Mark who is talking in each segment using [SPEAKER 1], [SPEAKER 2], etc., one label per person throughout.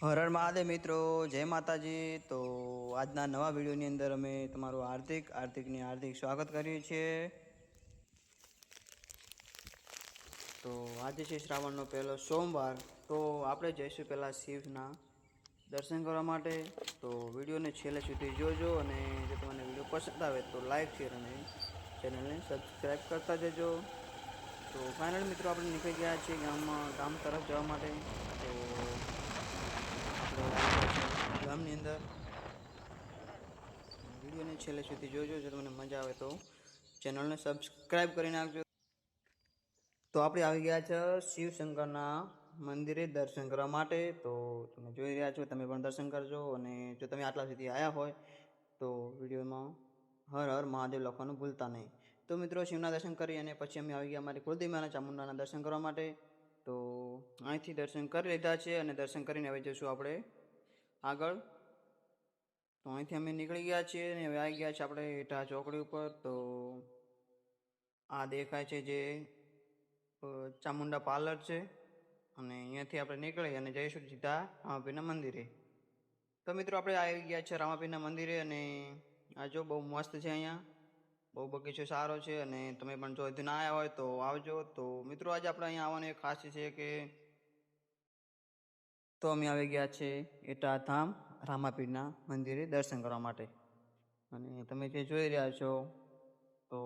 [SPEAKER 1] હર હર મહાદેવ મિત્રો, જય માતાજી. તો આજના નવા વિડીયોની અંદર અમે તમારું હાર્દિક, હાર્દિકની હાર્દિક સ્વાગત કરીએ છીએ. તો આજે છે શ્રાવણનો પહેલો સોમવાર, તો આપણે જઈશું પહેલાં શિવના દર્શન કરવા માટે. તો વિડીયોને છેલ્લે સુધી જોજો અને જો તમને વીડિયો પસંદ આવે તો લાઈક, શેર અને ચેનલને સબસ્ક્રાઈબ કરતા જજો. તો ફાઇનલ મિત્રો આપણે નીકળી ગયા છીએ ગામમાં, ગામ તરફ જવા માટે. તો ગામની અંદર વિડીયોને છેલ્લે સુધી જોજો, જો તમને મજા આવે તો ચેનલને સબસ્ક્રાઈબ કરી નાખજો તો આપણે આવી ગયા છે શિવશંકરના મંદિરે દર્શન કરવા માટે. તો તમે જોઈ રહ્યા છો, તમે પણ દર્શન કરજો અને જો તમે આટલા સુધી આવ્યા હોય તો વિડીયોમાં હર હર મહાદેવ લખવાનું ભૂલતા નહીં. તો મિત્રો શિવના દર્શન કરી અને પછી અમે આવી ગયા અમારી કુળદેવીમાના ચામુંડાના દર્શન કરવા માટે. તો અહીંથી દર્શન કરી લીધા છે અને દર્શન કરીને હવે જઈશું આપણે આગળ. તો અહીંથી અમે નીકળી ગયા છીએ અને હવે આવી ગયા છે આપણે હેઠા ચોકડી ઉપર. તો આ દેખાય છે જે ચામુંડા પાર્લર છે અને અહીંયાથી આપણે નીકળી અને જઈશું સીધા રામાપીના મંદિરે. તો મિત્રો આપણે આવી ગયા છે રામાપીના મંદિરે અને આ જો બહુ મસ્ત છે અહીંયા. બહુ બગીચો સારો છે અને તમે પણ જો ના આવ્યા હોય તો આવજો. તો મિત્રો, આજે આપણે અહીંયા આવવાનું એક ખાસ છે કે તો અમે આવી ગયા છે એટા ધામ રામાપીરના મંદિરે દર્શન કરવા માટે. અને તમે જે જોઈ રહ્યા છો, તો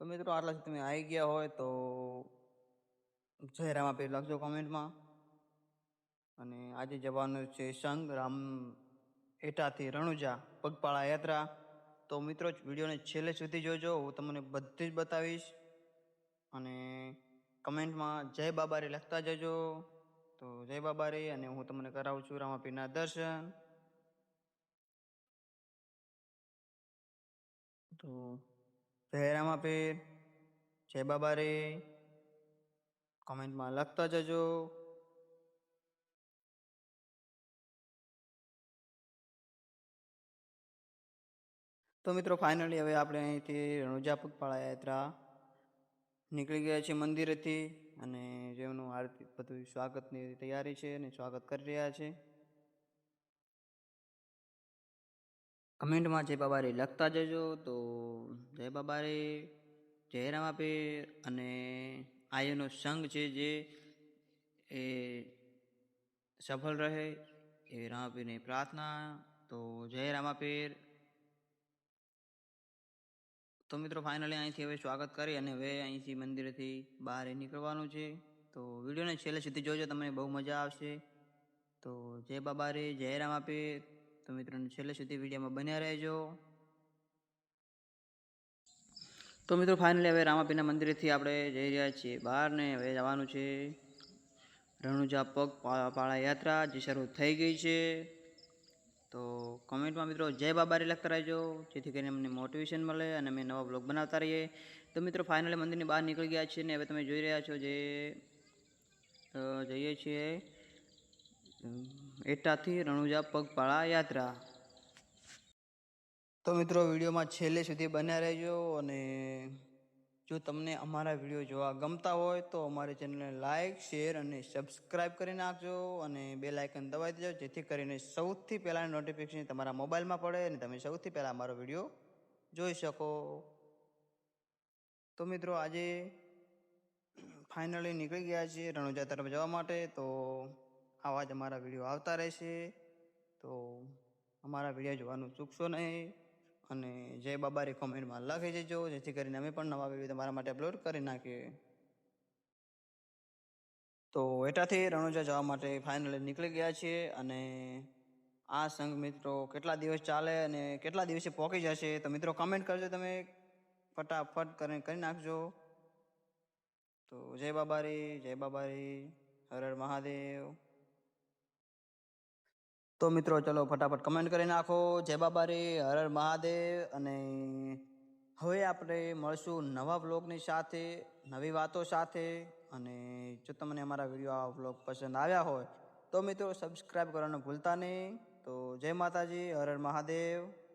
[SPEAKER 1] તો મિત્રો, આટલા તમે આવી ગયા હોય તો જય રામાપીર લખજો કોમેન્ટમાં. અને આજે જવાનું છે સંઘ રામ એટાથી રણુજા પગપાળા યાત્રા. તો મિત્રો વિડીયોને છેલ્લે સુધી જોજો. હું તમને બધી જ બતાવીશ. અને કમેન્ટમાં જય બાબારે લખતા જજો. તો જય બાબારે, અને હું તમને કરાવું છું રામાપીરના દર્શન. તો જય રામાપીર, જય બાબારે. કમેન્ટમાં લખતા જજો. તો મિત્રો ફાઇનલી હવે આપણે અહીંથી રણુજા પગપાળા યાત્રા નીકળી ગયા છીએ મંદિરેથી અને જેમનું આરતી બધું સ્વાગતની તૈયારી છે અને સ્વાગત કરી રહ્યા છે. કમેન્ટમાં જય બાબારી લખતા જજો. તો જય બાબારી, જય રામાપીર અને આયનો સંઘ છે જે એ સફળ રહે એ રામાપીરની પ્રાર્થના. તો જય રામાપીર. તો મિત્રો ફાઇનલી અહીંથી હવે સ્વાગત કરી અને હવે અહીંથી મંદિરેથી બહાર નીકળવાનું છે. તો વિડીયોને છેલ્લે સુધી જોજો, તમને બહુ મજા આવશે. તો જય બાબા રે, જય રામ આપે. તો મિત્રોને છેલ્લે સુધી વિડીયોમાં બન્યા રહેજો. તો મિત્રો ફાઇનલી હવે રામાપીના મંદિરેથી આપણે જઈ રહ્યા છીએ બહાર ને હવે જવાનું છે. રણુજા પગ પાળા યાત્રા જે શરૂ થઈ ગઈ છે. તો કોમેન્ટમાં મિત્રો જય બાબારી લખતા રહેજો. જેથી કરીને અમને મોટિવેશન મળે અને અમે નવા બ્લોગ બનાવતા રહીએ. તો મિત્રો ફાઇનલી મંદિરની બહાર નીકળી ગયા છીએ ને હવે તમે જોઈ રહ્યા છો જે જઈએ છીએ એટાથી રણુજા પગપાળા યાત્રા. તો મિત્રો વિડીયોમાં છેલ્લે સુધી બન્યા રહેજો અને જો તમને અમારા વીડિયો જોવા ગમતા હોય તો અમારી ચેનલને લાઇક શેર અને સબસ્ક્રાઇબ કરી નાખજો અને બે લાઇકન દબાવી દેજો, જેથી કરીને સૌથી પહેલાં નોટિફિકેશન તમારા મોબાઈલમાં પડે અને તમે સૌથી પહેલાં અમારો વીડિયો જોઈ શકો. તો મિત્રો આજે ફાઇનલી નીકળી ગયા છીએ રણુજા તરફ જવા માટે, તો આવા જ અમારા વીડિયો આવતા રહેશે. તો અમારા વીડિયો જોવાનું ચૂકશો નહીં. અને જય બાબારી કોમેન્ટમાં લખી દેજો, જેથી કરીને અમે પણ નવા વીડિયો તમારા માટે અપલોડ કરી નાખીએ. તો એટાથી રણુજા જવા માટે ફાઇનલી નીકળી ગયા છીએ અને આ સંઘ મિત્રો કેટલા દિવસ ચાલે અને કેટલા દિવસે પહોંચી જશે, તો મિત્રો કમેન્ટ કરજો તમે. ફટાફટ કરીને કરી નાખજો. તો જય બાબારી જય બાબારી, હર હર મહાદેવ. તો મિત્રો ચલો ફટાફટ કમેન્ટ કરી નાખો. જય બાબારી, હર હર મહાદેવ. અને હવે આપણે મળશું નવા વ્લોગની સાથે, નવી વાતો સાથે. અને જો તમને અમારા વીડિયો આ વ્લોગ પસંદ આવ્યા હોય, તો મિત્રો સબસ્ક્રાઈબ કરવાનું ભૂલતા નહીં. તો જય માતાજી, હર હર મહાદેવ.